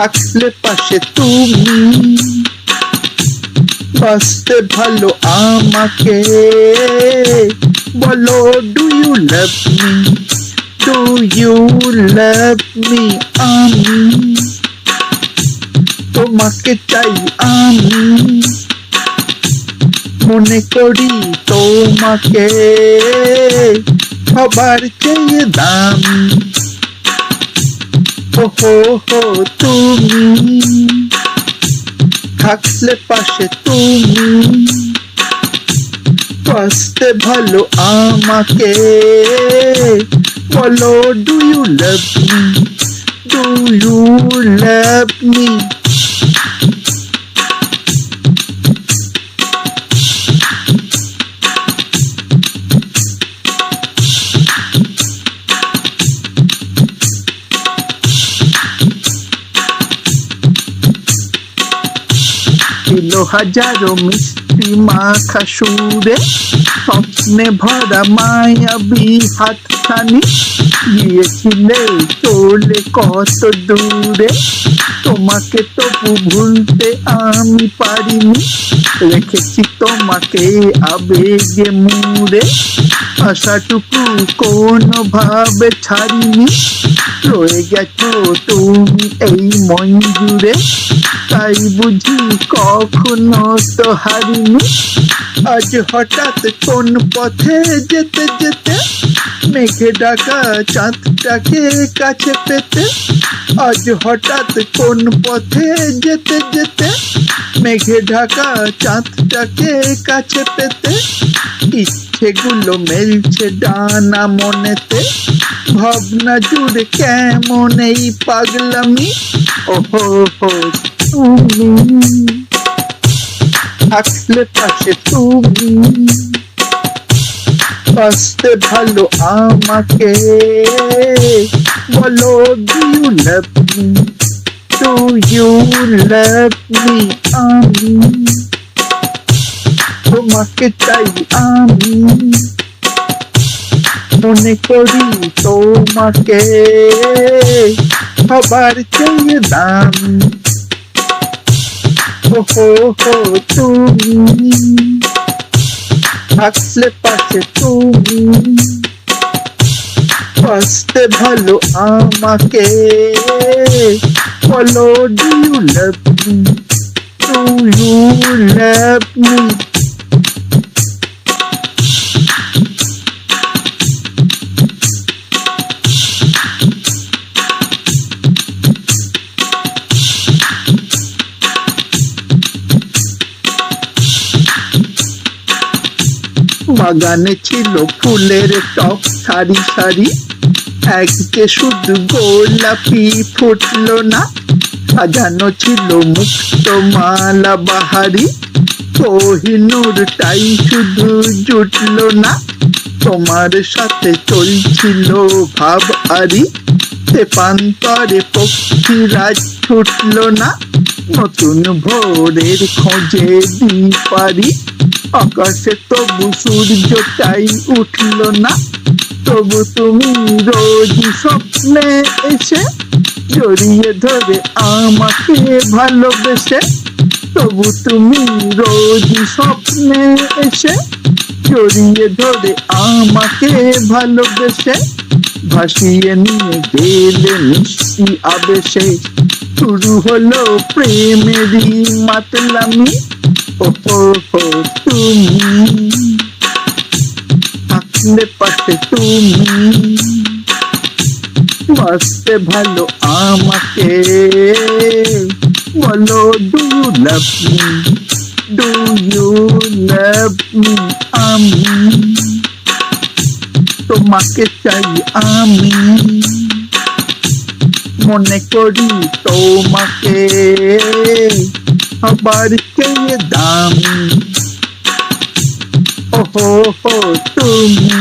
থাকলে পাশে তুমি। বাসতে ভালো আমাকে। বলো do you love me do you love me আমি? তোমাকে চাই আমি। মনে করি তোমাকে। সবার চেয়ে দামি। হো হো তুমি থাকলে পাশে তুমি। বাঁচতে ভালো আমাকে। বলো do you love me do you love me হাজারো মিষ্টি মাখা সুরে, স্বপ্নে ভরা মায়াবী হাতখানি গিয়েছিলে চলে কত দূরে, তোমাকে তবু ভুলতে আমি পারিনি, রেখেছি তোমাকে আবেগে মুড়ে, আশাটুকু কোনোভাবে ছাড়িনি, রয়ে গেছো তুমি এই জুড়ে তাই বুঝি কখনো তো হারিনি। আজ হঠাৎ কোন পথে যেতে যেতে মেঘে ডাকা চাঁদটাকে কাছে পেতে। আজ হঠাৎ কোন পথে যেতে যেতে মেঘে ঢাকা চাঁদটাকে কাছে পেতে। ইচ্ছেগুলো মেলছে ডানা মনেতে। ভাবনা জুড়ে কেমন এই পাগলামি? ওহো, হো তুমি থাকলে পাশে তুমি বাসতে ভালো আমাকে। বলো ডু ইউ লাভ ইউ আমি তোমাকে চাই আমি। মনে করি তোমাকে সবার চেয়ে দামি। হো হো তুমি। থাকলে পাশে তুমি। বাঁচতে ভালো আমাকে। Follow do you love me. Do you love me. বাগানে ছিল ফুলের টপ সারি সারি। এককে শুধু গোলাপি ফুটলো না, সাজানো ছিল মুক্ত মালা বাহারি কোহিনুরটাই শুধু জুটলো না, তোমার সাথে চলছিল ভাব আরি। সে পান্তরে পক্ষীরাজ ছুটলো না, নতুন ভোরের খোঁজে পারি আকাশে তবু সূর্য সূর্যটাই উঠল না। তবু তুমি রোজ স্বপ্নে এসে জড়িয়ে ধরে আমাকে ভালোবেসে। তবু তুমি রোজ স্বপ্নে এসে জড়িয়ে ধরে আমাকে ভালোবেসে। ভাসিয়ে নিয়ে গেলে মিষ্টি আবেশে। শুরু হলো প্রেমেরই মাতলামি। তুমি থাকলে পাশে তুমি বাসতে ভালো আমাকে বলো do you love me do you love me আমি তোমাকে চাই আমি মনে করি তোমাকে সবার চেয়ে দামি ওহো হো তুমি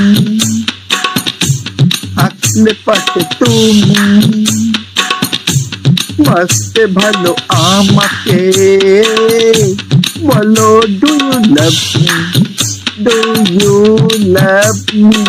থাকলে পাশে তুমি বাসতে ভালো আমাকে বলো do you love me do you love me